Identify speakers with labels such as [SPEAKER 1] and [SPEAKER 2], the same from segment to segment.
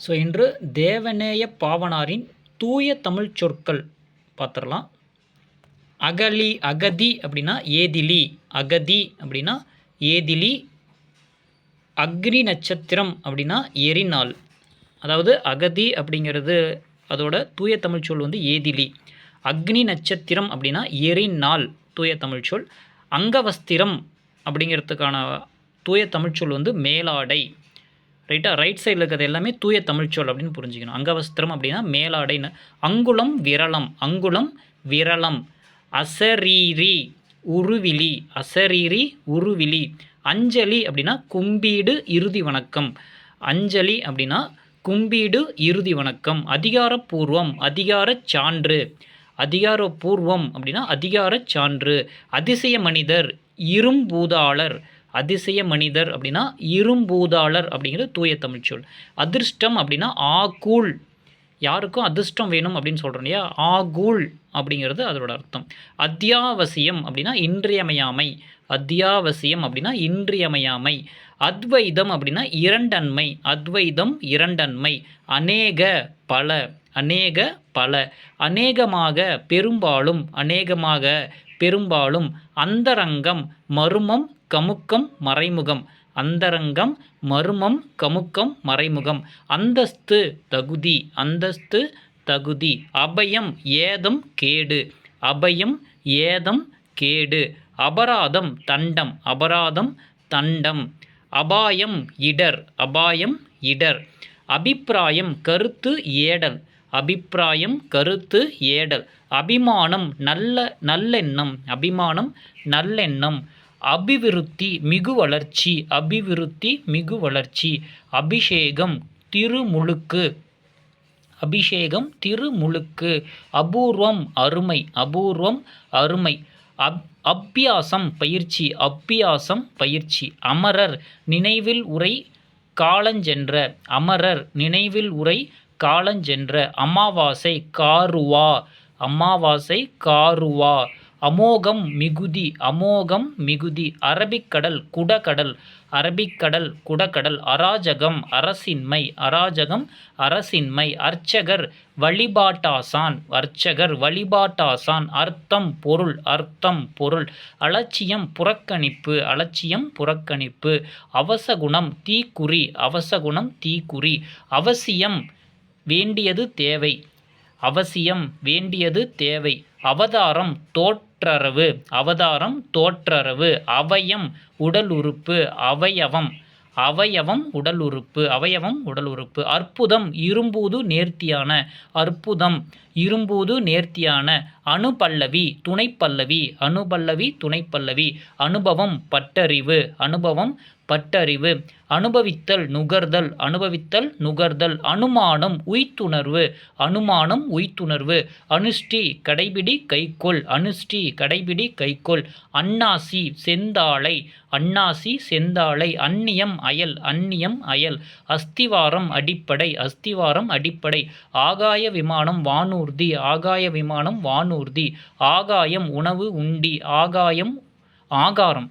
[SPEAKER 1] So இன்று தேவநேய பாவனாரின் தூய தமிழ் சொற்கள் பார்த்துடலாம். அகலி அகதி அப்படின்னா ஏதிலி அகதி அப்படின்னா ஏதிலி அக்னி நட்சத்திரம் அப்படின்னா எரிநாள். அதாவது அகதி அப்படிங்கிறது அதோட தூய தமிழ் சொல் வந்து ஏதிலி. அக்னி நட்சத்திரம் அப்படின்னா எரிநாள் தூய தமிழ் சொல். அங்கவஸ்திரம் அப்படிங்கிறதுக்கான தூய தமிழ் சொல் வந்து மேலாடை. ரைட்டாக ரைட் சைடில் இருக்கிறது எல்லாமே தூய தமிழ்ச்சொல் அப்படின்னு புரிஞ்சுக்கணும். அங்கவஸ்திரம் அப்படின்னா மேலாடைன்னு அங்குளம் விரலம் அங்குளம் விரலம் அசரீரி உருவிலி அசரீரி உருவிலி அஞ்சலி அப்படின்னா கும்பீடு இறுதி வணக்கம் அஞ்சலி அப்படின்னா கும்பீடு இறுதி வணக்கம் அதிகாரப்பூர்வம் அதிகாரச் சான்று அதிகாரப்பூர்வம் அப்படின்னா அதிகாரச் சான்று அதிசய மனிதர் இரும்பூதாளர் அதிசய மனிதர் அப்படின்னா இரும்பூதாளர் அப்படிங்கிறது தூய தமிழ் சொல். அதிர்ஷ்டம் அப்படின்னா ஆகூல். யாருக்கும் அதிர்ஷ்டம் வேணும் அப்படின்னு சொல்கிறோம் இல்லையா? ஆகூல் அப்படிங்கிறது அதோட அர்த்தம். அத்தியாவசியம் அப்படின்னா இன்றியமையாமை. அத்தியாவசியம் அப்படின்னா இன்றியமையாமை. அத்வைதம் அப்படின்னா இரண்டன்மை. அத்வைதம் இரண்டன்மை. அநேக பல. அநேக பல. அநேகமாக பெரும்பாலும். அநேகமாக பெரும்பாலும். அந்தரங்கம். மர்மம் கமுக்கம் மறைமுகம். அந்தரங்கம் மர்மம் கமுக்கம் மறைமுகம். அந்தஸ்து தகுதி அந்தஸ்து தகுதி. அபயம் ஏதம் கேடு. அபயம் ஏதம் கேடு. அபராதம் தண்டம் அபராதம் தண்டம். அபாயம் இடர் அபாயம் இடர். அபிப்பிராயம் கருத்து ஏடல் அபிப்பிராயம் கருத்து ஏடல். அபிமானம் நல்ல நல்லெண்ணம் அபிமானம் நல்லெண்ணம். அபிவிருத்தி மிகு வளர்ச்சி அபிவிருத்தி மிகு வளர்ச்சி. அபிஷேகம் திருமுழுக்கு. அபிஷேகம் திருமுழுக்கு. அபூர்வம் அருமை அபூர்வம் அருமை. அப் அப்பியாசம் பயிற்சி அப்பியாசம் பயிற்சி. அமரர் நினைவில் உரை காலஞ்சென்ற. அமரர் நினைவில் உரை காலஞ்சென்ற. அமாவாசை காருவா. அமாவாசை காருவா. அமோகம் மிகுதி அமோகம் மிகுதி அரபிக்கடல் குடகடல் அரபிக்கடல் குடகடல் அராஜகம் அரசின்மை அராஜகம் அரசின்மை அர்ச்சகர் வழிபாட்டாசான் அர்ச்சகர் வழிபாட்டாசான் அர்த்தம் பொருள் அர்த்தம் பொருள் அலட்சியம் புறக்கணிப்பு அலட்சியம் புறக்கணிப்பு அவசகுணம் தீக்குறி அவசகுணம் தீக்குறி அவசியம் வேண்டியது தேவை அவசியம் வேண்டியது தேவை அவதாரம் தோற்றரவு அவதாரம் தோற்றரவு அவயம் உடல் உறுப்பு அவயவம் அவயவம் உடல் உறுப்பு அவயவம் உடல் உறுப்பு அற்புதம் இரும்பூது நேர்த்தியான அற்புதம் இரும்பூது நேர்த்தியான அணுபல்லவி துணைப்பல்லவி அணுபல்லவி துணைப்பல்லவி அனுபவம் பட்டறிவு அனுபவம் பட்டறிவு அனுபவித்தல் நுகர்தல் அனுபவித்தல் நுகர்தல் அனுமானம் உய்த்துணர்வு அனுமானம் உய்த்துணர்வு அனுஷ்டி கடைபிடி கைக்கொள் அனுஷ்டி கடைபிடி கைக்கொள் அன்னாசி செந்தாளை அன்னாசி செந்தாளை அந்நியம் அயல் அந்நியம் அயல் அஸ்திவாரம் அடிப்படை அஸ்திவாரம் அடிப்படை ஆகாய விமானம் வானூர்தி ஆகாய விமானம் வானூர்தி ஆகாயம் உணவு உண்டி ஆகாயம் ஆகாரம்.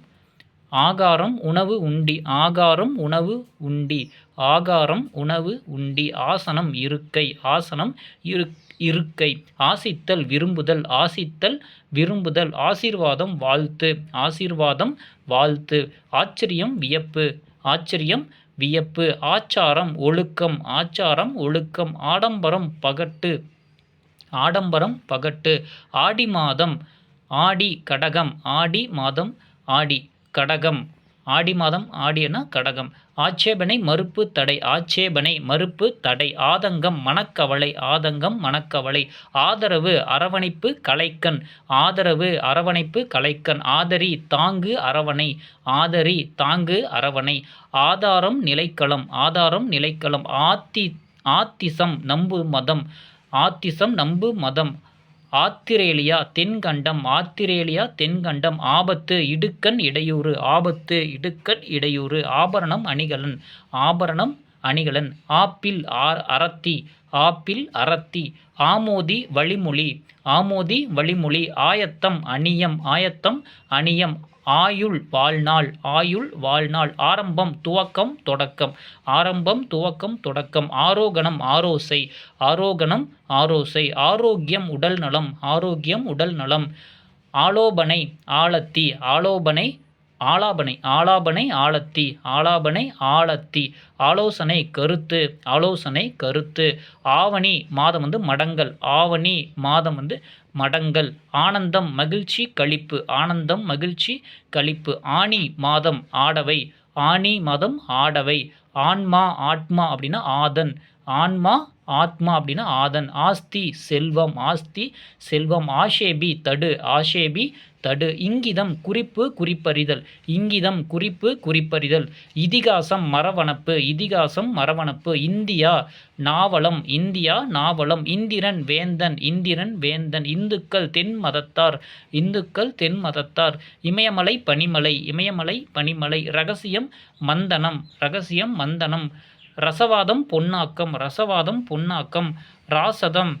[SPEAKER 1] ஆகாரம் உணவு உண்டி ஆகாரம் உணவு உண்டி ஆகாரம் உணவு உண்டி ஆசனம் இருக்கை ஆசனம் இரு இருக்கை ஆசித்தல் விரும்புதல் ஆசித்தல் விரும்புதல் ஆசீர்வாதம் வாழ்த்து ஆசீர்வாதம் வாழ்த்து ஆச்சரியம் வியப்பு ஆச்சரியம் வியப்பு ஆச்சாரம் ஒழுக்கம் ஆச்சாரம் ஒழுக்கம் ஆடம்பரம் பகட்டு ஆடம்பரம் பகட்டு ஆடி மாதம் ஆடி கடகம் ஆடி மாதம் ஆடி கடகம். ஆடி மாதம் ஆடியனா கடகம். ஆட்சேபனை மறுப்பு தடை. ஆட்சேபனை மறுப்பு தடை. ஆதங்கம் மனக்கவலை. ஆதங்கம் மனக்கவலை. ஆதரவு அரவணைப்பு கலைக்கன் ஆதரவு அரவணைப்பு கலைக்கன் ஆதரி தாங்கு அரவணை. ஆதரி தாங்கு அரவணை. ஆதாரம் நிலைக்களம். ஆதாரம் நிலைக்களம். ஆத்தி ஆத்திசம் நம்பு மதம். ஆத்திசம் நம்பு மதம். ஆத்திரேலியா தென்கண்டம் ஆத்திரேலியா தென்கண்டம் ஆபத்து இடுக்கண் இடையூறு ஆபத்து இடுக்கண் இடையூறு ஆபரணம் அணிகலன் ஆபரணம் அணிகலன் ஆப்பிள் ஆர் அரத்தி ஆப்பிள் அறத்தி ஆமோதி வழிமொழி ஆமோதி வழிமொழி ஆயத்தம் அணியம் ஆயத்தம் அணியம் ஆயுள் வாழ்நாள் ஆயுள் வாழ்நாள். ஆரம்பம் துவக்கம் தொடக்கம். ஆரம்பம் துவக்கம் தொடக்கம். ஆரோகணம் ஆரோசை. ஆரோகணம் ஆரோசை. ஆரோக்கியம் உடல் நலம். ஆரோக்கியம் உடல் நலம். ஆலோபனை ஆலத்தி. ஆலோபனை ஆலாபனை. ஆலாபனை ஆலத்தி. ஆலாபனை ஆலத்தி. ஆலோசனை கருத்து. ஆலோசனை கருத்து. ஆவணி மாதம் வந்து மடங்கள். ஆவணி மாதம் வந்து மடங்கள். ஆனந்தம் மகிழ்ச்சி கழிப்பு ஆனந்தம் மகிழ்ச்சி கழிப்பு ஆனி மாதம் ஆடவை. ஆனி மாதம் ஆடவை. ஆன்மா ஆத்மா அப்படின்னா ஆதன். ஆன்மா ஆத்மா அப்படின்னா ஆதன். ஆஸ்தி செல்வம் ஆஸ்தி. செல்வம் ஆஷேபி தடு. ஆஷேபி தடு. இங்கிதம் குறிப்பு குறிப்பறிதல். இங்கிதம் குறிப்பு குறிப்பறிதல். இதிகாசம் மரவணப்பு. இதிகாசம் மரவணப்பு. இந்தியா நாவலம். இந்தியா நாவலம். இந்திரன் வேந்தன். இந்திரன் வேந்தன். இந்துக்கள் தென் மதத்தார். இந்துக்கள் தென் மதத்தார். இமயமலை பனிமலை. இமயமலை பனிமலை. ரகசியம் மந்தனம். ரகசியம் மந்தனம். ரசவாதம் பொன்னாக்கம். ரசவாதம் பொன்னாக்கம். ராசதம்.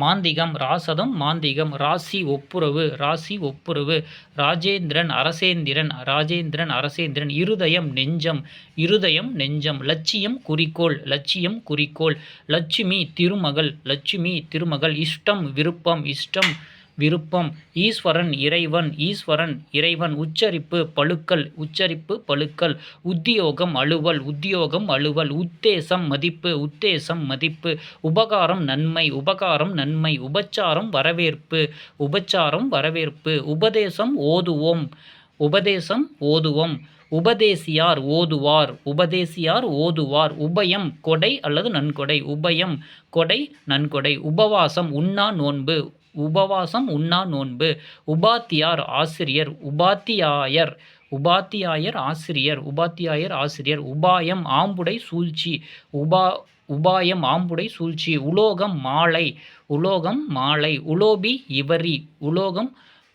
[SPEAKER 1] மாந்திகம் ராசதம் மாந்திகம் ராசி ஒப்புரவு ராசி ஒப்புரவு. ராஜேந்திரன் அரசேந்திரன் ராஜேந்திரன் அரசேந்திரன். இருதயம் நெஞ்சம் இருதயம் நெஞ்சம். லட்சியம் குறிக்கோள் லட்சியம் குறிக்கோள். லட்சுமி திருமகள் லட்சுமி திருமகள். இஷ்டம் விருப்பம் இஷ்டம். விருப்பம். ஈஸ்வரன் இறைவன் ஈஸ்வரன் இறைவன். உச்சரிப்பு பழுக்கல் உச்சரிப்பு பழுக்கல். உத்தியோகம் அலுவல் உத்தியோகம் அலுவல். உத்தேசம் மதிப்பு உத்தேசம் மதிப்பு. உபகாரம் நன்மை. உபகாரம் நன்மை. உபச்சாரம் வரவேற்பு. உபச்சாரம் வரவேற்பு. உபதேசம் ஓதுவோம். உபதேசம் ஓதுவோம். உபதேசியார் ஓதுவார். உபதேசியார் ஓதுவார். உபயம் கொடை அல்லது நன்கொடை. உபயம் கொடை நன்கொடை. உபவாசம் உண்ணா நோன்பு. உபவாசம் உண்ணா நோன்பு. உபாத்தியார் ஆசிரியர் உபாத்தியாயர் உபாத்தியாயர் ஆசிரியர் உபாத்தியாயர் ஆசிரியர் உபாயம் ஆம்புடை சூழ்ச்சி உபா உபாயம் ஆம்புடை சூழ்ச்சி உலோகம் மாலை உலோகம் மாலை உலோபி இவரி உலோகம்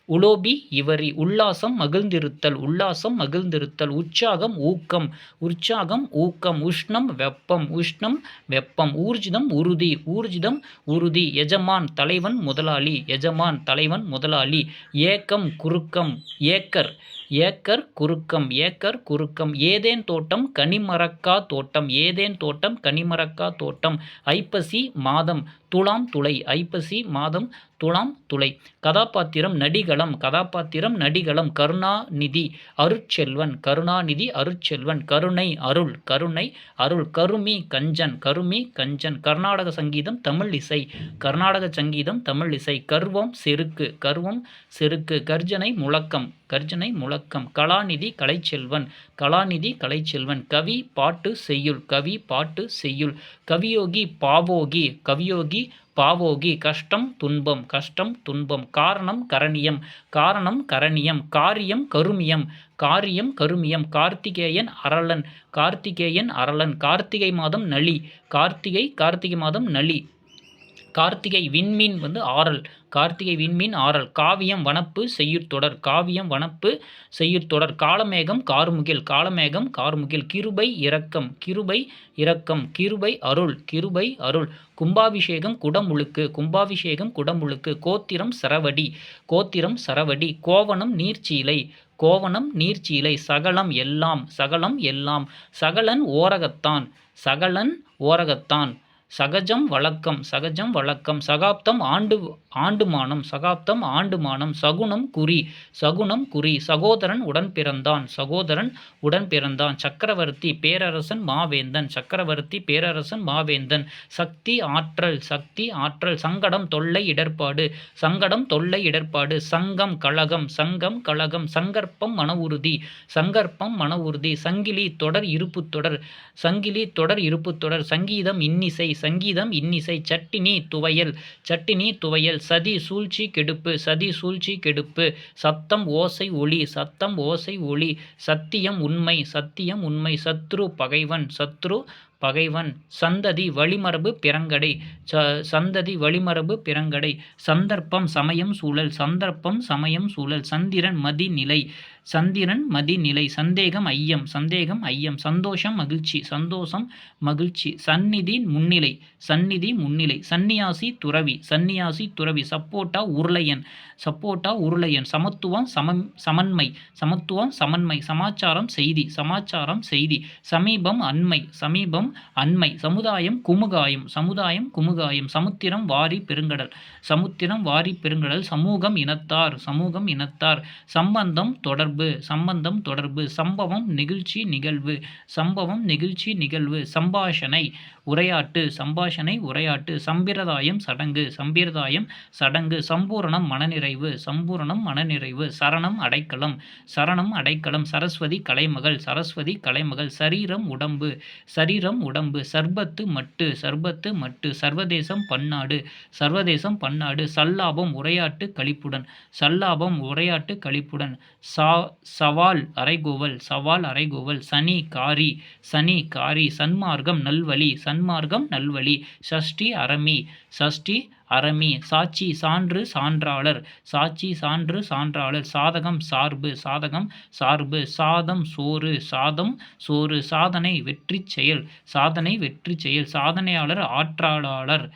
[SPEAKER 1] உலோபி இவரி உல்லாசம் மகிழ்ந்திருத்தல் உல்லாசம் மகிழ்ந்திருத்தல் உற்சாகம் ஊக்கம் உற்சாகம் ஊக்கம் உஷ்ணம் வெப்பம் உஷ்ணம் வெப்பம் ஊர்ஜிதம் உறுதி ஊர்ஜிதம் உறுதி எஜமான் தலைவன் முதலாளி எஜமான் தலைவன் முதலாளி ஏக்கம் குறுக்கம் ஏக்கர் ஏக்கர் குறுக்கம் ஏக்கர் குறுக்கம் ஏதேன் தோட்டம் கனிமரக்கா தோட்டம் ஏதேன் தோட்டம் கனிமரக்கா தோட்டம் ஐப்பசி மாதம் துலாம் துளை ஐப்பசி மாதம் துலாம் துளை. கதாபாத்திரம் நடிகளம் கதாபாத்திரம் நடிகளம் கருணாநிதி அருட்செல்வன் கருணாநிதி அருட்செல்வன் கருணை அருள் கருணை அருள் கருமி கஞ்சன் கருமி கஞ்சன் கர்நாடக சங்கீதம் தமிழ் இசை கர்நாடக சங்கீதம் தமிழ் இசை கர்வம் செருக்கு கர்வம் செருக்கு கர்ஜனை முழக்கம் கர்ஜனை முழக்கம் கலாநிதி கலைச்செல்வன் கலாநிதி கலைச்செல்வன் கவி பாட்டு செய்யுள் கவி பாட்டு செய்யுள் கவியோகி பாவோகி கவியோகி பாவோகி கஷ்டம் துன்பம் கஷ்டம் துன்பம் காரணம் கரணியம் காரணம் கரணியம் காரியம் கருமியம் காரியம் கருமியம் கார்த்திகேயன் அரளன் கார்த்திகேயன் அரளன் கார்த்திகை மாதம் நளி கார்த்திகை கார்த்திகை மாதம் நளி. கார்த்திகை விண்மீன் வந்து ஆறல். கார்த்திகை விண்மீன் ஆறல். காவியம் வனப்பு செய்யுட்தொடர் காவியம் வனப்பு செய்யுட்தொடர் காலமேகம் கார்முகில். காலமேகம் கார்முகில். கிருபை இரக்கம். கிருபை இரக்கம். கிருபை அருள். கிருபை அருள். கும்பாபிஷேகம் குடமுழுக்கு. கும்பாபிஷேகம் குடமுழுக்கு. கோத்திரம் சரவடி. கோத்திரம் சரவடி. கோவணம் நீர்ச்சீலை. கோவணம் நீர்ச்சீலை. சகலம் எல்லாம். சகலம் எல்லாம். சகலன் ஓரகத்தான். சகலன் ஓரகத்தான். சகஜம் வழக்கம் சகஜம் வழக்கம் சகாப்தம் ஆண்டு ஆண்டுமானம் சகாப்தம் ஆண்டுமானம் சகுனம் குறி சகுனம் குறி சகோதரன் உடன் பிறந்தான் சகோதரன் உடன் பிறந்தான் சக்கரவர்த்தி பேரரசன் மாவேந்தன் சக்கரவர்த்தி பேரரசன் மாவேந்தன் சக்தி ஆற்றல் சக்தி ஆற்றல் சங்கடம் தொல்லை இடர்பாடு சங்கடம் தொல்லை இடர்பாடு சங்கம் கழகம் சங்கம் கழகம் சங்கற்பம் மன உறுதி சங்கற்பம் மன உறுதி சங்கிலி தொடர் இருப்பு தொடர் சங்கிலி தொடர் இருப்பு தொடர் சங்கீதம் இன்னிசை சங்கீதம் இன்னிசை சட்டினி துவையல் சட்டினி துவையல் சதி சூழ்ச்சி கெடுப்பு சதி சூழ்ச்சி கெடுப்பு சத்தம் ஓசை ஒளி சத்தம் ஓசை ஒளி சத்தியம் உண்மை சத்தியம் உண்மை சத்ரு பகைவன் சத்ரு பகைவன் சந்ததி வழிமரபு பிறங்கடை ச சந்ததி வழிமரபு பிறங்கடை சந்தர்ப்பம் சமயம் சூழல் சந்தர்ப்பம் சமயம் சூழல் சந்திரன் மதி நிலை சந்திரன் மதிநிலை சந்தேகம் ஐயம் சந்தேகம் ஐயம் சந்தோஷம் மகிழ்ச்சி சந்தோஷம் மகிழ்ச்சி சந்நிதி முன்னிலை சந்நிதி முன்னிலை சன்னியாசி துறவி சன்னியாசி துறவி சப்போட்டா உருளையன் சப்போட்டா உருளையன். சமத்துவம் சமம் சமன்மை. சமத்துவம் சமன்மை. சமாச்சாரம் செய்தி. சமாச்சாரம் செய்தி. சமீபம் அண்மை. சமீபம் அண்மை. சமுதாயம் குமுகாயம். சமுதாயம் குமுகாயம். சமுத்திரம் வாரி பெருங்கடல். சமுத்திரம் வாரி பெருங்கடல். சமூகம் இனத்தார். சமூகம் இனத்தார். சம்பந்தம் தொடர்பு. சம்பந்தம் தொடர்பு. சம்பவம் நிகழ்ச்சி நிகழ்வு. சம்பவம் நிகழ்ச்சி நிகழ்வு. சம்பாஷணை உரையாட்டு. சம்பாஷணை உரையாட்டு. சம்பிரதாயம் சடங்கு. சம்பிரதாயம் சடங்கு. சம்பூரணம் மனநிறை. மனநிறைவு சம்பூரணம் மனநிறைவு சரணம் அடைக்கலம் சரணம் அடைக்கலம் சரஸ்வதி கலைமகள் சரஸ்வதி கலைமகள் சரீரம் உடம்பு சரீரம் உடம்பு சர்பத்து மட்டு சர்பத்து மட்டு சர்வதேசம் பன்னாடு சர்வதேசம் பன்னாடு சல்லாபம் உரையாட்டு கழிப்புடன் சல்லாபம் உரையாட்டு கழிப்புடன் சா சவால் அரைகோவல் சவால் அரைகோவல் சனி காரி சனி காரி சன்மார்க்கம் நல்வழி சன்மார்க்கம் நல்வழி சஷ்டி அரமி சஷ்டி அரமி சாட்சி சான்று சான்றாளர். சாட்சி சான்று சான்றாளர். சாதகம் சார்பு. சாதகம் சார்பு. சாதம் சோறு. சாதம் சோறு. சாதனை வெற்றி செயல். சாதனை வெற்றி செயல். சாதனையாளர் ஆற்றலாளர்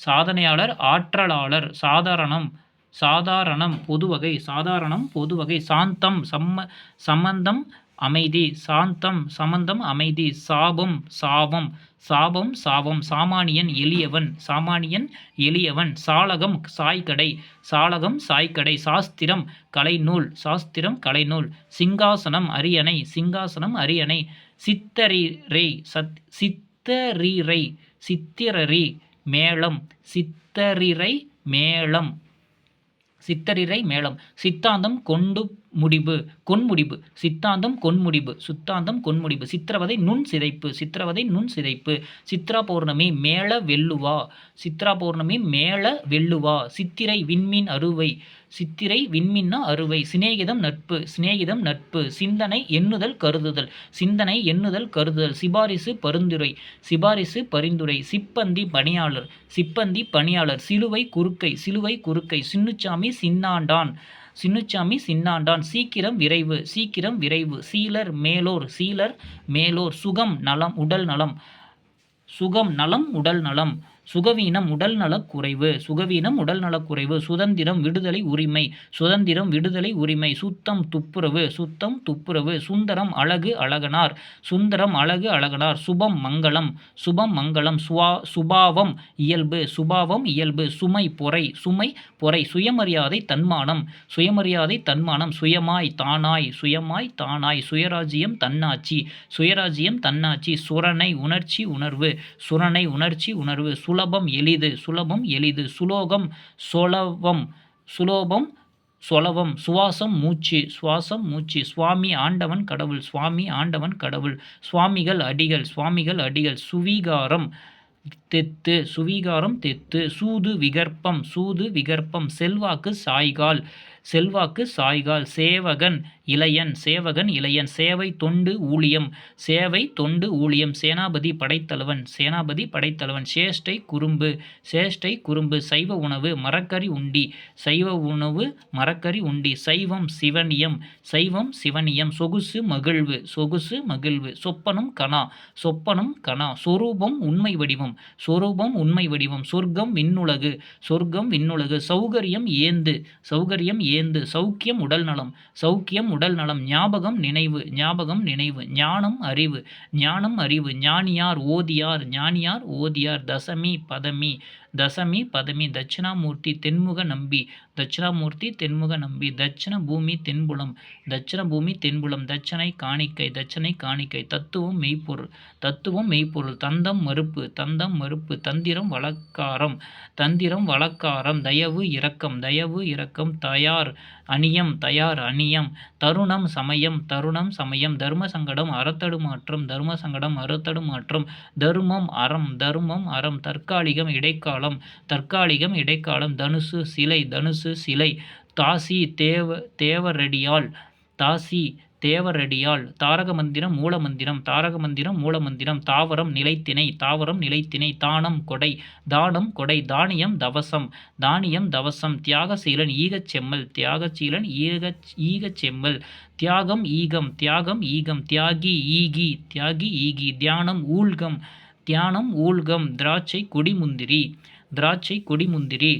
[SPEAKER 1] சாதனையாளர் ஆற்றலாளர். சாதாரணம். சாதாரணம் பொதுவகை சாதாரணம் பொதுவகை சாந்தம் சம்ம சம்பந்தம் அமைதி. சாந்தம் சம்பந்தம் அமைதி. சாபம் சாபம். சாபம் சாபம் சாமானியன் எளியவன் சாமானியன் எளியவன் சாளகம் சாய்கடை சாளகம் சாய்கடை சாஸ்திரம் கலைநூல் சாஸ்திரம் கலைநூல் சிங்காசனம் அரியணை சிங்காசனம் அரியணை சித்தரிரை சத் சித்தரிரை சித்திரரி மேளம் சித்தரிரை மேளம் சித்தரிரை மேளம் சித்தாந்தம் கொண்டு முடிவு கொன்முடிவு சித்தாந்தம் கொன்முடிவு சுத்தாந்தம் கொன்முடிவு சித்திரவதை நுண் சிதைப்பு. சித்திரவதை நுண் சிதைப்பு. சித்ரா பௌர்ணமி மேள வெல்லுவா சித்ரா பௌர்ணமி மேள வெல்லுவா சித்திரை விண்மீன் அறுவை. சித்திரை விண்மின்னா அறுவை. சிநேகிதம் நட்பு. சிநேகிதம் நட்பு. சிந்தனை எண்ணுதல் கருதுதல். சிந்தனை எண்ணுதல் கருதுதல். சிபாரிசு பரிந்துரை. சிபாரிசு பரிந்துரை. சிப்பந்தி பணியாளர். சிப்பந்தி பணியாளர். சிலுவை குறுக்கை. சிலுவை குறுக்கை. சின்னுச்சாமி சின்னாண்டான். சின்னுச்சாமி சின்னாண்டான். சீக்கிரம் விரைவு சீக்கிரம் விரைவு. சீலர் மேலோர் சீலர் மேலோர். சுகம் நலம் உடல் நலம். சுகம் நலம் உடல் நலம். சுகவீனம் உடல் நலக்குறைவு. சுகவீனம் உடல் நலக்குறைவு. சுதந்திரம் விடுதலை உரிமை. சுதந்திரம் விடுதலை உரிமை. சுத்தம் துப்புரவு. சுத்தம் துப்புரவு. சுந்தரம் அழகு அழகனார். சுந்தரம் அழகு அழகனார். சுபம் மங்களம். சுபம் மங்களம். சுவா சுபாவம் இயல்பு. சுபாவம் இயல்பு. சுமை பொறை. சுமை பொறை. சுயமரியாதை தன்மானம். சுயமரியாதை தன்மானம். சுயமாய் தானாய். சுயமாய் தானாய். சுயராஜ்யம் தன்னாட்சி. சுயராஜ்யம் தன்னாட்சி. சுரணை உணர்ச்சி உணர்வு. சுரணை உணர்ச்சி உணர்வு. சுலபம் எளிது சுலபம் எளிது சுலோகம் சொலவம் சுலோபம் சொலவம் சுவாசம் மூச்சு சுவாசம் மூச்சு சுவாமி ஆண்டவன் கடவுள் சுவாமி ஆண்டவன் கடவுள் சுவாமிகள் அடிகள் சுவாமிகள் அடிகள் சுவீகாரம் தெத்து சுவீகாரம் தெத்து சூது விகற்பம் சூது விகற்பம் செல்வாக்கு சாய்கால் செல்வாக்கு சாய்கால் சேவகன் இளையன் சேவகன் இளையன் சேவை தொண்டு ஊழியம். சேவை தொண்டு ஊழியம். சேனாபதி படைத்தலைவன் சேனாபதி படைத்தலைவன். சேஷ்டை குறும்பு சேஷ்டை குறும்பு. சைவ உணவு மரக்கறி உண்டி. சைவ உணவு மரக்கறி உண்டி. சைவம் சிவனியம். சைவம் சிவனியம். சொகுசு மகிழ்வு. சொகுசு மகிழ்வு. சொப்பனம் கணா. சொப்பனம் கணா. சொரூபம் உண்மை வடிவம். சொரூபம் உண்மை வடிவம். சொர்க்கம் விண்ணுலகு. சொர்க்கம் விண்ணுலகு. சௌகரியம் ஏந்து. சௌகரியம் ஏந்து. சௌக்கியம் உடல் நலம் சௌக்கியம் உடல் நலம் ஞாபகம் நினைவு ஞாபகம் நினைவு ஞானம் அறிவு ஞானம் அறிவு ஞானியார் ஓதியார் ஞானியார் ஓதியார் தசமி பதமி தசமி பதமி தட்சிணாமூர்த்தி தென்முக நம்பி. தட்சிணாமூர்த்தி தென்முக நம்பி. தட்சிண பூமி தென்புலம். தட்சிண பூமி தென்புலம். தட்சணை காணிக்கை. தட்சணை காணிக்கை. தத்துவம் மெய்ப்பொருள். தத்துவம் மெய்ப்பொருள். தந்தம் மறுப்பு. தந்தம் மறுப்பு. தந்திரம் வழக்காரம். தந்திரம் வழக்காரம். தயவு இரக்கம். தயவு இரக்கம். தயார் அணியம். தயார் அணியம். தருணம் சமயம். தருணம் சமயம். தர்ம சங்கடம் அறத்தடுமாற்றம். தர்ம சங்கடம் அறத்தடுமாற்றம். தருமம் அறம். தருமம் அறம். தற்காலிகம் இடைக்காலம் தற்காலிகம் இடைக்காலம் தனுசு சிலை தனுசு சிலை தாசி தேவ தேவரடியால் தாசி தேவரடியால் தாரக மந்திரம் மூல மந்திரம் தாரக மந்திரம் மூல மந்திரம் தாவரம் நிலைத்திணை தாவரம் நிலைத்திணை தானம் கொடை தானம் கொடை தானியம் தவசம் தானியம் தவசம் தியாகசீலன் ஈகச் செம்மல் தியாகசீலன் ஈக ஈகச் செம்மல் தியாகம் ஈகம் தியாகம் ஈகம் தியாகி ஈகி தியாகி ஈகி தியானம் ஊழ்கம் தியானம் ஊழ்கம் திராட்சை கொடிமுந்திரி திராட்சை கொடிமுந்திரி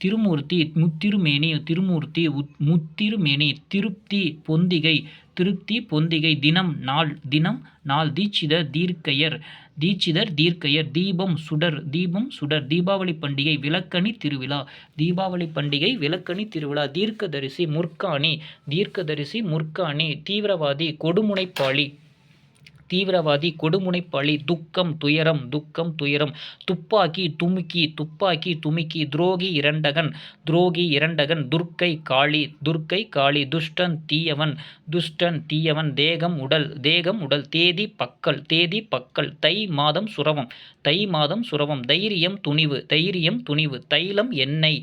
[SPEAKER 1] திருமூர்த்தி முத்திருமேனி திருமூர்த்தி உத் முத்திருமேனி திருப்தி பொந்திகை திருப்தி பொந்திகை தினம் நாள் தினம் நாள் தீட்சிதர் தீர்க்கையர் தீட்சிதர் தீர்க்கையர் தீபம் சுடர் தீபம் சுடர் தீபாவளி பண்டிகை விளக்கணி திருவிழா தீபாவளி பண்டிகை விளக்கணி திருவிழா தீர்க்கதரிசி முற்காணி தீர்க்கதரிசி முற்காணி தீவிரவாதி கொடுமுனைப்பாளி தீவிரவாதி கொடுமுனைப்பாளி துக்கம் துயரம் துக்கம் துயரம். துப்பாக்கி துமுக்கி துப்பாக்கி துமுக்கி துரோகி இரண்டகன். துரோகி இரண்டகன். துர்க்கை காளி. துர்க்கை காளி. துஷ்டன் தீயவன். துஷ்டன் தீயவன். தேகம் உடல். தேகம் உடல். தேதி பக்கல். தேதி பக்கல். தை மாதம் சுரவம். தை மாதம் சுரவம். தைரியம் துணிவு. தைரியம் துணிவு. தைலம் எண்ணெய்.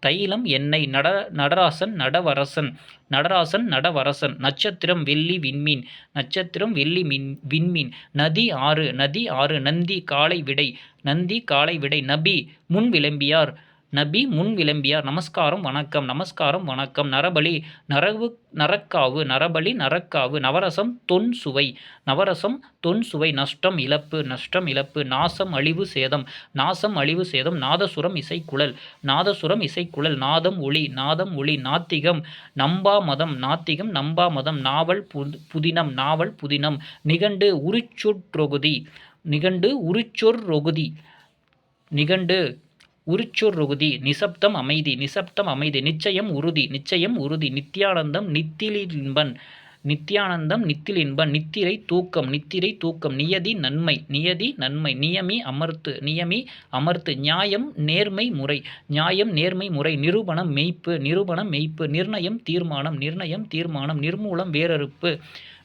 [SPEAKER 1] தைலம் எண்ணெய் நட நடராசன் நடவரசன். நடராசன் நடவரசன். நட்சத்திரம் வெள்ளி விண்மீன். நட்சத்திரம் வெள்ளி மின் விண்மீன். நதி ஆறு. நதி ஆறு. நந்தி காளை விடை. நந்தி காளை விடை. நபி முன் விளம்பியார். நபி முன் விளம்பியார். நமஸ்காரம் வணக்கம் நமஸ்காரம் வணக்கம். நரபலி நரவு நரக்காவு நரபலி நரக்காவு. நவரசம் தொன் சுவை. நவரசம் தொன் சுவை. நஷ்டம் இழப்பு. நஷ்டம் இழப்பு. நாசம் அழிவு சேதம். நாசம் அழிவு சேதம். நாதசுரம் இசைக்குழல். நாதசுரம் இசைக்குழல். நாதம் ஒளி. நாதம் ஒளி. நாத்திகம் நம்பா மதம். நாத்திகம் நம்பா மதம். நாவல் புது புதினம். நாவல் புதினம். நிகண்டு உரிச்சொற்றொகுதி நிகண்டு உரிச்சொற்றொகுதி நிகண்டு உரிச்சொற்றொகுதி நிசப்தம் அமைதி நிசப்தம் அமைதி நிச்சயம் உறுதி நிச்சயம் உறுதி நித்யானந்தம் நித்திலின்பன் நித்யானந்தம் நித்திலின்பன் நித்திரை தூக்கம் நித்திரை தூக்கம் நியதி நன்மை நியதி நன்மை நியமி அமர்த்து நியமி அமர்த்து நியாயம் நேர்மை முறை நியாயம் நேர்மை முறை நிரூபணம் மெய்ப்பு நிரூபணம் மெய்ப்பு நிர்ணயம் தீர்மானம் நிர்ணயம் தீர்மானம் நிர்மூலம் வேரறுப்பு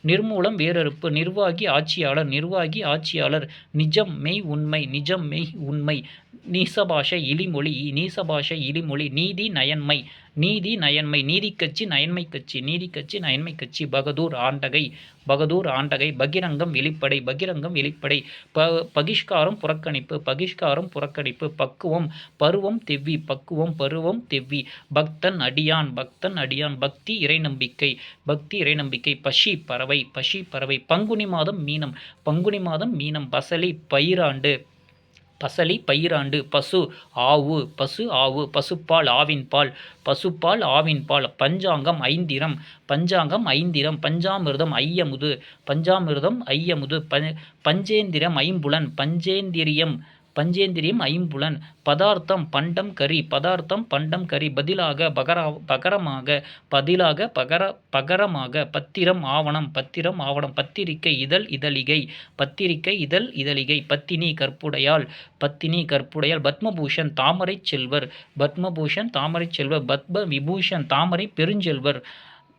[SPEAKER 1] நிர்மூலம் வேரறுப்பு நிர்வாகி ஆட்சியாளர் நிர்வாகி ஆட்சியாளர் நிஜம் மெய் உண்மை நிஜம் மெய் உண்மை நீசபாஷை இழிமொழி நீசபாஷை இழிமொழி நீதி நயன்மை நீதி நயன்மை நீதி கட்சி நயன்மை கட்சி நீதி கட்சி நயன்மை கட்சி பகதூர் ஆண்டகை பகதூர் ஆண்டகை பகிரங்கம் வெளிப்படை பகிரங்கம் வெளிப்படை ப பகிஷ்காரம் புறக்கணிப்பு பகிஷ்காரம் புறக்கணிப்பு பக்குவம் பருவம் தெவ்வி பக்குவம் பருவம் தெவ்வி பக்தன் அடியான் பக்தன் அடியான் பக்தி இறைநம்பிக்கை பக்தி இறைநம்பிக்கை பஷி பறவை பஷி பறவை பங்குனி மாதம் மீனம் பங்குனி மாதம் மீனம் பசலி பயிராண்டு பசலி பயிராண்டு பசு ஆவு பசு ஆவு பசுப்பால் ஆவின் பால் பசுப்பால் ஆவின் பால் பஞ்சாங்கம் ஐந்திரம் பஞ்சாங்கம் ஐந்திரம் பஞ்சாமிர்தம் ஐயமுது பஞ்சாமிர்தம் ஐயமுது ப பஞ்சேந்திரம் ஐம்புலன் பஞ்சேந்திரியம் பஞ்சேந்திரியம் ஐம்புலன். பதார்த்தம் பண்டம் கரி. பதார்த்தம் பண்டம் கரி. பதிலாக பகரா பகரமாக பதிலாக பகர பகரமாக. பத்திரம் ஆவணம். பத்திரம் ஆவணம். பத்திரிக்கை இதழ் இதழிகை. பத்திரிக்கை இதழ் இதழிகை. பத்தினி கற்புடையால் பத்தினி கற்புடையால் பத்மபூஷன் தாமரை செல்வர். பத்மபூஷன் தாமரை செல்வர். பத்ம விபூஷன் தாமரை பெருஞ்செல்வர்.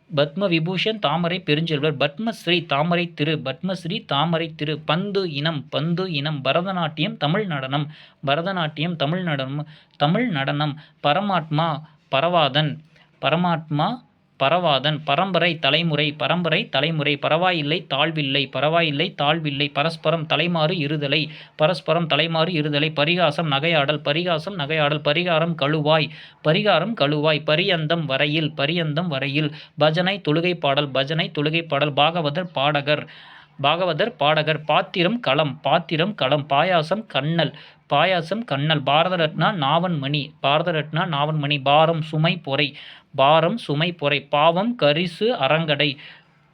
[SPEAKER 1] பத்ம விபூஷன் தாமரை பெருஞ்செல்வர் பத்மஸ்ரீ தாமரை திரு பத்மஸ்ரீ தாமரை திரு பந்து இனம் பந்து இனம் பரதநாட்டியம் தமிழ் நடனம் பரதநாட்டியம் தமிழ் நடனம் தமிழ் நடனம் பரமாத்மா பரவாதன் பரமாத்மா பரவாதன் பரம்பரை தலைமுறை பரம்பரை தலைமுறை பரவாயில்லை தாழ்வில்லை பரவாயில்லை தாழ்வில்லை பரஸ்பரம் தலைமாறு இருதலை பரஸ்பரம் தலைமாறு இருதலை பரிகாசம் நகையாடல் பரிகாசம் நகையாடல் பரிகாரம் கழுவாய் பரிகாரம் கழுவாய் பரியந்தம் வரையில் பரியந்தம் வரையில் பஜனை தொழுகை பாடல் பஜனை தொழுகை பாடல் பாகவதர் பாடகர் பாகவதர் பாடகர் பாத்திரம் களம் பாத்திரம் களம் பாயாசம் கண்ணல் பாயாசம் கண்ணல் பாரத ரத்னா நாவன்மணி பாரத ரத்னா நாவன்மணி பாரம் சுமை பொறை பாரம் சுமை பொறை. பாவம் கரிசு அரங்கடை.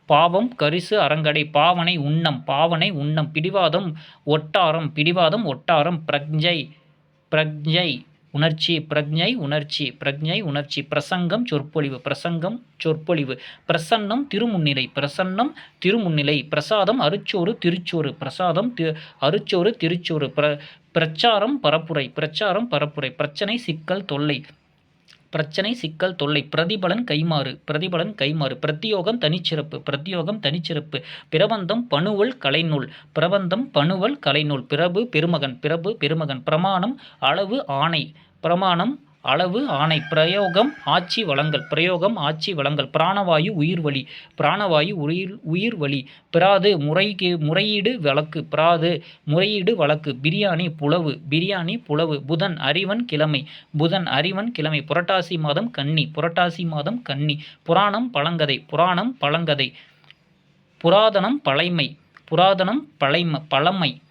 [SPEAKER 1] பாவம் கரிசு அரங்கடை. பாவனை உண்ணம் பாவனை உண்ணம் பிடிவாதம் ஒட்டாரம். பிடிவாதம் ஒட்டாரம். பிரக்ஞை பிரக்ஞை உணர்ச்சி. பிரக்ஞை உணர்ச்சி. பிரக்ஞை உணர்ச்சி. பிரசங்கம் சொற்பொழிவு. பிரசங்கம் சொற்பொழிவு. பிரசன்னம் திருமுன்னிலை. பிரசன்னம் திருமுன்னிலை. பிரசாதம் அருச்சோறு திருச்சோறு. பிரசாதம் தி அருச்சோறு திருச்சோறு. பிர பிரச்சாரம் பரப்புரை. பிரச்சாரம் பரப்புரை. பிரச்சனை சிக்கல் தொல்லை. பிரச்சனை சிக்கல் தொல்லை. பிரதிபலன் கைமாறு பிரதிபலன் கைமாறு பிரத்தியோகம் தனிச்சிறப்பு. பிரத்தியோகம் தனிச்சிறப்பு. பிரபந்தம் பணுவல் கலைநூல். பிரபந்தம் பணுவல் கலைநூல். பிரபு பெருமகன். பிரபு பெருமகன். பிரமாணம் அளவு ஆணை. பிரமாணம் அளவு ஆணை பிரயோகம் ஆட்சி வளங்கள். பிரயோகம் ஆட்சி வளங்கள். பிராணவாயு உயிர் வழி பிராணவாயு உயிர் உயிர் வழி பிராது முறைக்கு முறையீடு வழக்கு. பிராது முறையீடு வழக்கு. பிரியாணி புலவு. பிரியாணி புலவு. புதன் அறிவன் கிழமை. புதன் அறிவன் கிழமை. புரட்டாசி மாதம் கன்னி. புரட்டாசி மாதம் கன்னி. புராணம் பழங்கதை. புராணம் பழங்கதை. புராதனம் பழைமை. புராதனம் பழைம பழமை.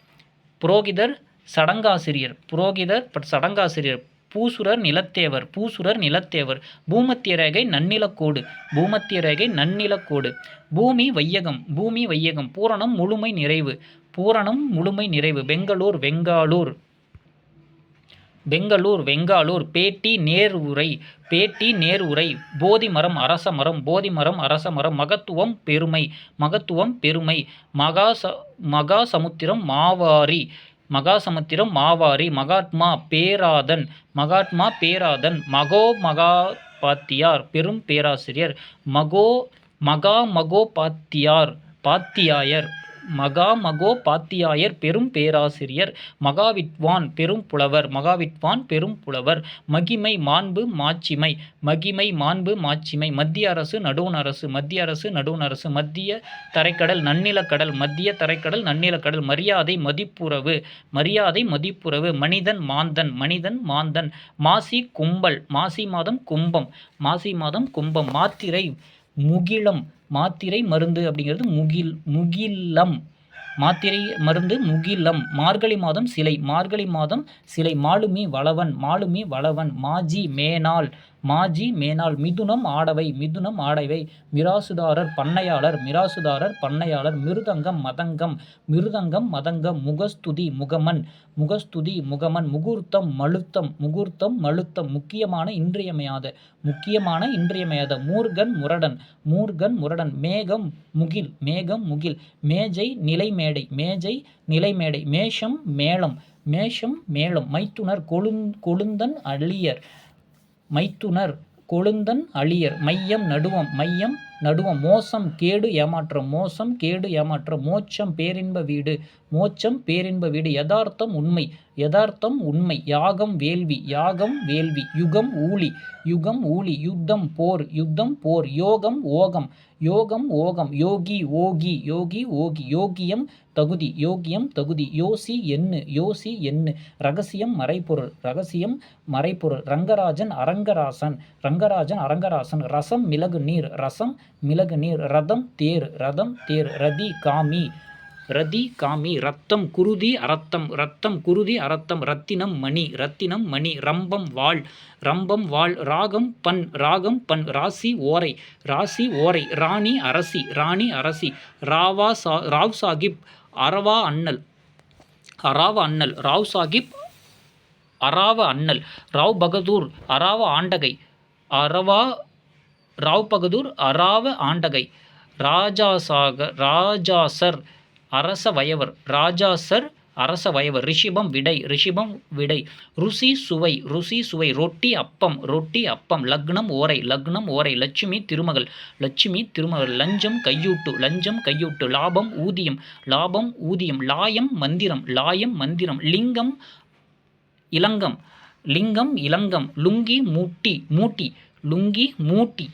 [SPEAKER 1] புரோகிதர் சடங்காசிரியர். புரோகிதர் சடங்காசிரியர். பூசுரர் நிலத்தேவர் பூசுரர் நிலத்தேவர். பூமத்திய ரேகை நன்னிலக்கோடு பூமத்திய ரேகை நன்னிலக்கோடு. பூமி வையகம் பூமி வையகம் பூரணம் முழுமை நிறைவு. பூரணம் முழுமை நிறைவு பெங்களூர் வெங்காலூர். பெங்களூர் வெங்காலூர் பேட்டி நேர் உரை பேட்டி நேர் உரை போதி மரம் அரச மரம் போதி மரம் அரச மரம். மகத்துவம் பெருமை. மகத்துவம் பெருமை. மகாச மகாசமுத்திரம் மாவாரி. மகாசமுத்திரம் மாவாரி மகாத்மா பேராதன் மகாத்மா பேராதன் மகோ மகாபாத்தியார் பெரும் பேராசிரியர் மகோ மகா மகோபாத்தியார் பாத்தியாயர். மகா பெரும் பேராசிரியர் மகாவித்வான் பெரும் புலவர் மகாவித்வான் பெரும் புலவர் மகிமை மாண்பு மாட்சிமை மகிமை மாண்பு மாட்சிமை மத்திய அரசு நடுவண் அரசு மத்திய அரசு நடுவண் அரசு மத்திய தரைக்கடல் நன்னிலக்கடல் மத்திய தரைக்கடல் நன்னிலக்கடல் மரியாதை மதிப்புறவு மரியாதை மதிப்புறவு மனிதன் மாந்தன் மனிதன் மாந்தன் மாசி கும்பல் மாசி மாதம் கும்பம் மாசி மாதம் கும்பம் மாத்திரை முகிலம் மாத்திரை மருந்து அப்படிங்கிறது முகில் முகிலம். மாத்திரை மருந்து முகிலம். மார்கழி மாதம் சிலை மார்கழி மாதம் சிலை. மாலுமி வளவன் மாலுமி வளவன். மாஜி மேனாள் மாஜி மேனாள் மிதுனம் ஆடவை மிதுனம் ஆடவை. மிராசுதாரர் பண்ணையாளர் மிராசுதாரர் பண்ணையாளர். மிருதங்கம் மதங்கம் மிருதங்கம் மதங்கம். முகஸ்துதி முகமன் முகஸ்துதி முகமன். முகூர்த்தம் மழுத்தம் முகூர்த்தம் மழுத்தம். முக்கியமான இன்றியமையாத முக்கியமான இன்றியமையாத. மூர்கன் முரடன் மூர்கன் முரடன். மேகம் முகில் மேகம் முகில். மேஜை நிலைமேடை மேஜை நிலைமேடை. மேஷம் மேளம் மேஷம் மேளம். மைத்துனர் கொழுந் கொழுந்தன் அழியர் மைத்துனர் கொழுந்தன் அழியர். மையம் நடுவம் மையம் நடுவம். மோசம் கேடு ஏமாற்றம் மோசம் கேடு ஏமாற்றம். மோட்சம் பேரின்ப வீடு மோட்சம் பேரின்ப வீடு. யதார்த்தம் உண்மை. யதார்த்தம் உண்மை யாகம் வேள்வி யாகம் வேள்வி யுகம் ஊழி யுகம் ஊழி யுத்தம் போர் யுத்தம் போர் யோகம் ஓகம் யோகம் ஓகம் யோகி ஓகி யோகி ஓகி யோகியம் தகுதி யோகியம் தகுதி யோசி எண்ணு யோசி எண்ணு ரகசியம் மறைபொருள் ரகசியம் மறைபொருள் ரங்கராஜன் அரங்கராசன் ரங்கராஜன் அரங்கராசன் ரசம் மிளகு நீர் ரசம் மிளகு நீர் ரதம் தேர் ரதம் தேர் ரதி காமி ரதி காமி ரத்தம் குருதி அரத்தம் ரத்தம் குருதி அரத்தம் ரத்தினம் மணி ரத்தினம் மணி ரம்பம் வாள் ரம்பம் வாள் ராகம் பண் ராகம் பண் ராசி ஓரை ராசி ஓரை ராணி அரசி ராணி அரசி ராவா சா ராவ் சாஹிப் அரவா அண்ணல் அராவ அண்ணல் ராவ் சாஹிப் அராவ அண்ணல் ராவ் பகதூர் அராவ ஆண்டகை அரவா ராவ் பகதூர் அராவ ஆண்டகை ராஜாசாகர் ராஜாசர் அரச வயவர் ராஜாசர் அரச வயவர் ரிஷிபம் விடை ரிஷிபம் விடை ருசி சுவை ருசி சுவை ரொட்டி அப்பம் ரொட்டி அப்பம் லக்னம் ஓரை லக்னம் ஓரை லட்சுமி திருமகள் லட்சுமி திருமகள் லஞ்சம் கையூட்டு லஞ்சம் கையூட்டு லாபம் ஊதியம் லாபம் ஊதியம் லாயம் மந்திரம் லாயம் மந்திரம் லிங்கம் இலங்கம் லிங்கம் இலங்கம் லுங்கி மூட்டி மூட்டி லுங்கி மூட்டி.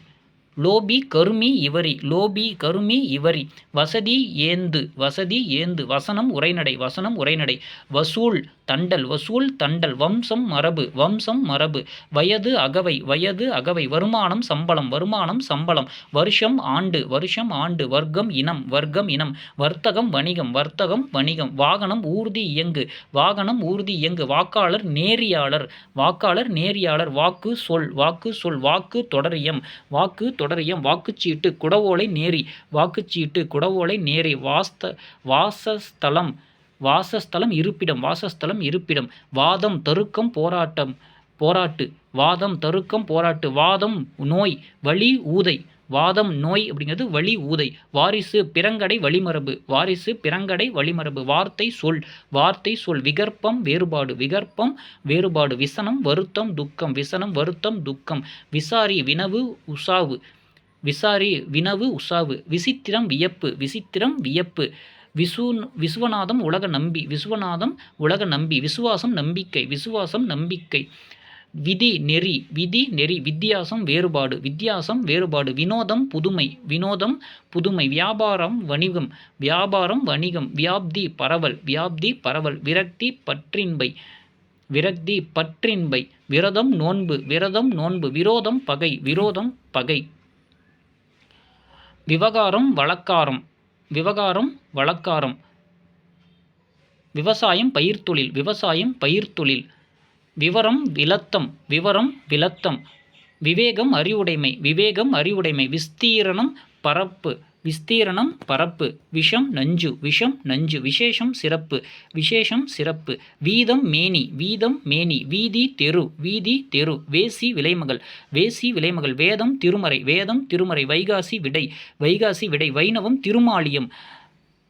[SPEAKER 1] லோபி கருமி இவரி லோபி கருமி இவரி. வசதி ஏந்து வசதி ஏந்து. வசனம் உரைநடை வசனம் உரைநடை. வசூல் தண்டல் வசூல் தண்டல். வம்சம் மரபு வம்சம் மரபு. வயது அகவை வயது அகவை. வருமானம் சம்பளம். வருமானம் சம்பளம். வருஷம் ஆண்டு. வருஷம் ஆண்டு. வர்க்கம் இனம். வர்க்கம் இனம். வர்த்தகம் வணிகம். வர்த்தகம் வணிகம். வாகனம் ஊர்தி இயங்கு. வாகனம் ஊர்தி இயங்கு. வாக்காளர் நேரியாளர். வாக்காளர் நேரியாளர். வாக்கு சொல். வாக்கு சொல். வாக்கு தொடரியம் வாக்கு தொடரியம் வாக்குச்சீட்டு குடவோலை நேரி வாக்குச்சீட்டு குடவோலை நேரி வாஸ்த வாசஸ்தலம் வாசஸ்தலம் இருப்பிடம் வாசஸ்தலம் இருப்பிடம் வாதம் தருக்கம் போராட்டம் போராட்டு வாதம் தருக்கம் போராட்டு வாதம் நோய் வலி ஊதை வாதம் நோய் அப்படிங்கிறது வழி ஊதை வாரிசு பிறங்கடை வழிமரபு வாரிசு பிறங்கடை வழிமரபு வார்த்தை சொல் வார்த்தை சொல் விகற்பம் வேறுபாடு விகற்பம் வேறுபாடு விசனம் வருத்தம் துக்கம் விசனம் வருத்தம் துக்கம் விசாரி வினவு உசாவு விசாரி வினவு உசாவு. விசித்திரம் வியப்பு. விசித்திரம் வியப்பு. விசு விசுவநாதம் உலக நம்பி. விசுவநாதம் உலக நம்பி. விசுவாசம் நம்பிக்கை. விசுவாசம் நம்பிக்கை. விதி நெறி. விதி நெறி. வித்தியாசம் வேறுபாடு. வித்தியாசம் வேறுபாடு. வினோதம் புதுமை. வினோதம் புதுமை. வியாபாரம் வணிகம். வியாபாரம் வணிகம். வியாப்தி பரவல். வியாப்தி பரவல். விரக்தி பற்றின்பை. விரக்தி பற்றின்பை. விரதம் நோன்பு. விரதம் நோன்பு. விரோதம் பகை. விரோதம் பகை. விவகாரம் வழக்காரம். விவகாரம் வழக்காரம். விவசாயம் பயிர்த்தொழில். விவசாயம் பயிர்த்தொழில். விவரம் விலத்தம் விவரம் விலத்தம் விவேகம் அறிவுடைமை. விவேகம் அறிவுடைமை. விஸ்தீரணம் பரப்பு. விஸ்தீரணம் பரப்பு. விஷம் நஞ்சு. விஷம் நஞ்சு. விசேஷம் சிறப்பு. விசேஷம் சிறப்பு. வீதம் மேனி. வீதம் மேனி. வீதி தெரு. வீதி தெரு. வேசி விலைமகள். வேசி விலைமகள். வேதம் திருமறை. வேதம் திருமறை. வைகாசி விடை. வைகாசி விடை. வைணவம் திருமாலியம்.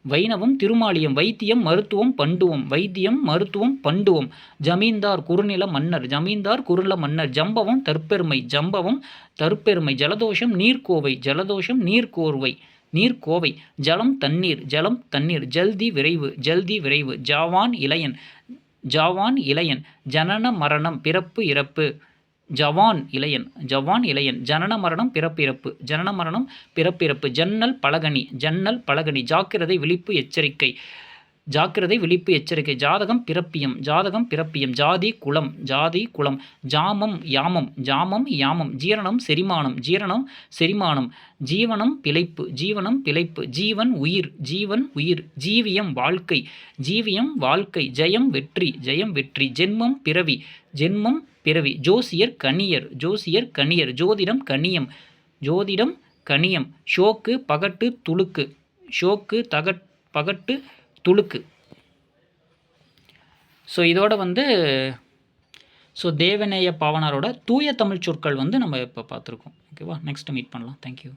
[SPEAKER 1] வைணவம் திருமாலியம். வைத்தியம் மருத்துவம் பண்டுவம். வைத்தியம் மருத்துவம் பண்டுவம். ஜமீன்தார் குறுநில மன்னர். ஜமீன்தார் குறுநில மன்னர். ஜம்பவம் தற்பெருமை. ஜம்பவம் தற்பெருமை. ஜலதோஷம் நீர்க்கோவை. ஜலதோஷம் நீர்க்கோர்வை. நீர்க்கோவை ஜலம் தண்ணீர் ஜலம் தண்ணீர் ஜல்தி விரைவு ஜல்தி விரைவு ஜாவான் இளையன் ஜாவான் இளையன் ஜனன மரணம் பிறப்பு இறப்பு ஜவான் இளையன் ஜவான் இளையன் ஜனன மரணம் பிறப்பிறப்பு ஜனன மரணம் பிறப்பிறப்பு ஜன்னல் பலகனி ஜன்னல் பலகனி ஜாக்கிரதை விழிப்பு எச்சரிக்கை ஜாக்கிரதை விழிப்பு எச்சரிக்கை. ஜாதகம் பிறப்பியம். ஜாதகம் பிறப்பியம். ஜாதி குலம். ஜாதி குலம். ஜாமம் யாமம். ஜாமம் யாமம். ஜீரணம் செரிமானம். ஜீரணம் செரிமானம். ஜீவனம் பிழைப்பு. ஜீவனம் பிழைப்பு. ஜீவன் உயிர். ஜீவன் உயிர். ஜீவியம் வாழ்க்கை. ஜீவியம் வாழ்க்கை. ஜெயம் வெற்றி. ஜெயம் வெற்றி. ஜென்மம் பிறவி. ஜென்மம் பிறவி. ஜோசியர் கனியர் ஜோசியர் கனியர் ஜோதிடம் கனியம் ஜோதிடம் கனியம் ஷோக்கு பகட்டு துளுக்கு. ஷோக்கு தகட் பகட்டு துளுக்கு. ஸோ இதோட வந்து ஸோ தேவநேய பாவனாரோட தூய தமிழ் சொற்கள் வந்து நம்ம இப்போ பார்த்துருக்கோம். ஓகேவா நெக்ஸ்ட் மீட் பண்ணலாம். தேங்க்யூ